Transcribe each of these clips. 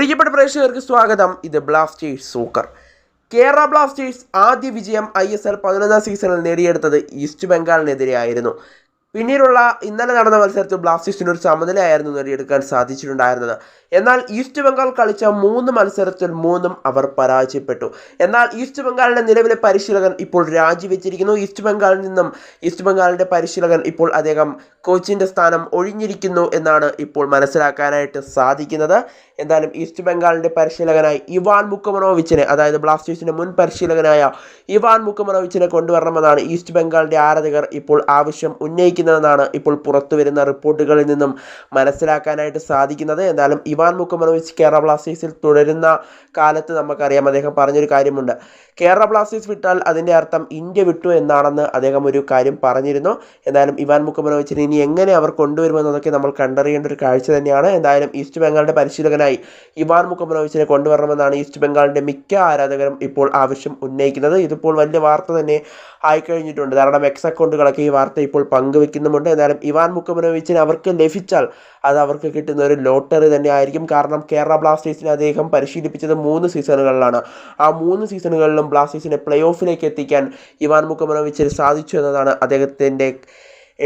പ്രിയപ്പെട്ട പ്രേക്ഷകർക്ക് സ്വാഗതം. ഇത് ബ്ലാസ്റ്റേഴ്സ് സൂക്കർ. കേരള ബ്ലാസ്റ്റേഴ്സ് ആദ്യ വിജയം ഐ എസ് എൽ പതിനൊന്നാം സീസണിൽ നേടിയെടുത്തത് ഈസ്റ്റ് ബംഗാളിനെതിരെയായിരുന്നു. പിന്നീടുള്ള ഇന്നലെ നടന്ന മത്സരത്തിൽ ബ്ലാസ്റ്റേഴ്സിന് ഒരു സമനിലയായിരുന്നു നേടിയെടുക്കാൻ സാധിച്ചിട്ടുണ്ടായിരുന്നത്. എന്നാൽ ഈസ്റ്റ് ബംഗാൾ കളിച്ച മൂന്ന് മത്സരത്തിൽ മൂന്നും അവർ പരാജയപ്പെട്ടു. എന്നാൽ ഈസ്റ്റ് ബംഗാളിന്റെ നിലവിലെ പരിശീലകൻ ഇപ്പോൾ രാജിവെച്ചിരിക്കുന്നു. ഈസ്റ്റ് ബംഗാളിൽ നിന്നും ഈസ്റ്റ് ബംഗാളിന്റെ പരിശീലകൻ ഇപ്പോൾ അദ്ദേഹം കോച്ചിന്റെ സ്ഥാനം ഒഴിഞ്ഞിരിക്കുന്നു എന്നാണ് ഇപ്പോൾ മനസ്സിലാക്കാനായിട്ട് സാധിക്കുന്നത്. എന്തായാലും ഈസ്റ്റ് ബംഗാളിന്റെ പരിശീലകനായി ഇവാൻ മുക്കമനോവിച്ചിനെ അതായത് ബ്ലാസ്റ്റേഴ്സിന്റെ മുൻ പരിശീലകനായ ഇവാൻ മുക്കമനോവിച്ചിനെ കൊണ്ടുവരണമെന്നാണ് ഈസ്റ്റ് ബംഗാളിന്റെ ആരാധകർ ഇപ്പോൾ ആവശ്യം ഉന്നയിക്കുന്നതെന്നാണ് ഇപ്പോൾ പുറത്തു വരുന്ന റിപ്പോർട്ടുകളിൽ നിന്നും മനസ്സിലാക്കാനായിട്ട് സാധിക്കുന്നത്. എന്തായാലും ഇവാൻ മുക്കമനോവിച്ച് കേരള ബ്ലാസ്റ്റേഴ്സിൽ തുടരുന്ന കാലത്ത് നമുക്കറിയാം അദ്ദേഹം പറഞ്ഞൊരു കാര്യമുണ്ട്. കേരള ബ്ലാസ്റ്റേഴ്സ് വിട്ടാൽ അതിന്റെ അർത്ഥം ഇന്ത്യ വിട്ടു എന്നാണെന്ന് അദ്ദേഹം ഒരു കാര്യം പറഞ്ഞിരുന്നു. എന്തായാലും ഇവാൻ മുക്കമനോവിച്ചിനെ ഇനി എങ്ങനെ അവർ കൊണ്ടുവരുമെന്നതൊക്കെ നമ്മൾ കണ്ടറിയേണ്ട ഒരു കാഴ്ച തന്നെയാണ്. എന്തായാലും ഈസ്റ്റ് ബംഗാളിന്റെ പരിശീലകനായി ഇവാൻ മുക്കമനോവിച്ചിനെ കൊണ്ടുവരണമെന്നാണ് ഈസ്റ്റ് ബംഗാളിന്റെ മിക്ക ആരാധകരും ഇപ്പോൾ ആവശ്യം ഉന്നയിക്കുന്നത്. ഇതിപ്പോൾ വലിയ വാർത്ത തന്നെ ആയിക്കഴിഞ്ഞിട്ടുണ്ട്. കാരണം എക്സ് അക്കൗണ്ടുകളൊക്കെ ഈ വാർത്ത ഇപ്പോൾ പങ്കുവെക്കുന്നുമുണ്ട് എന്നാലും ഇവാൻ മുക്കമനോവിച്ചിന് അവർക്ക് ലഭിച്ചാൽ അത് അവർക്ക് കിട്ടുന്ന ഒരു ലോട്ടറി തന്നെ ആയിരിക്കും കാരണം കേരള ബ്ലാസ്റ്റേഴ്സിനെ അദ്ദേഹം പരിശീലിപ്പിച്ചത് മൂന്ന് സീസണുകളിലാണ്. ആ മൂന്ന് സീസണുകളിലും ബ്ലാസ്റ്റേഴ്സിനെ പ്ലേ ഓഫിലേക്ക് എത്തിക്കാൻ ഇവാൻ മുക്കമനോവിച്ചിന് സാധിച്ചു എന്നതാണ് അദ്ദേഹത്തിന്റെ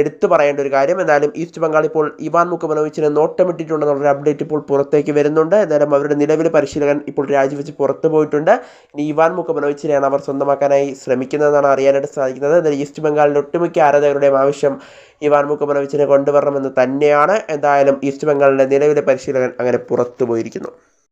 എടുത്തു പറയേണ്ട ഒരു കാര്യം. എന്തായാലും ഈസ്റ്റ് ബംഗാൾ ഇപ്പോൾ ഇവാൻ മുഖമനോവിച്ചിന് നോട്ടമിട്ടിട്ടുണ്ടെന്നുള്ള അപ്ഡേറ്റ് ഇപ്പോൾ പുറത്തേക്ക് വരുന്നുണ്ട്. എന്തായാലും അവരുടെ നിലവിലെ പരിശീലകൻ ഇപ്പോൾ രാജിവെച്ച് പുറത്തു പോയിട്ടുണ്ട്. ഇനി ഇവാൻ മുഖമനോവിച്ചിനെയാണ് അവർ സ്വന്തമാക്കാനായി ശ്രമിക്കുന്നതെന്നാണ് അറിയാനായിട്ട് സാധിക്കുന്നത്. എന്നാൽ ഈസ്റ്റ് ബംഗാളിലെ ഒട്ടുമിക്ക ആരാധകരുടെയും ആവശ്യം ഇവാൻ മുഖമനോവിച്ചിനെ കൊണ്ടുവരണമെന്ന് തന്നെയാണ്. എന്തായാലും ഈസ്റ്റ് ബംഗാളിന്റെ നിലവിലെ പരിശീലകൻ അങ്ങനെ പുറത്തു പോയിരിക്കുന്നു.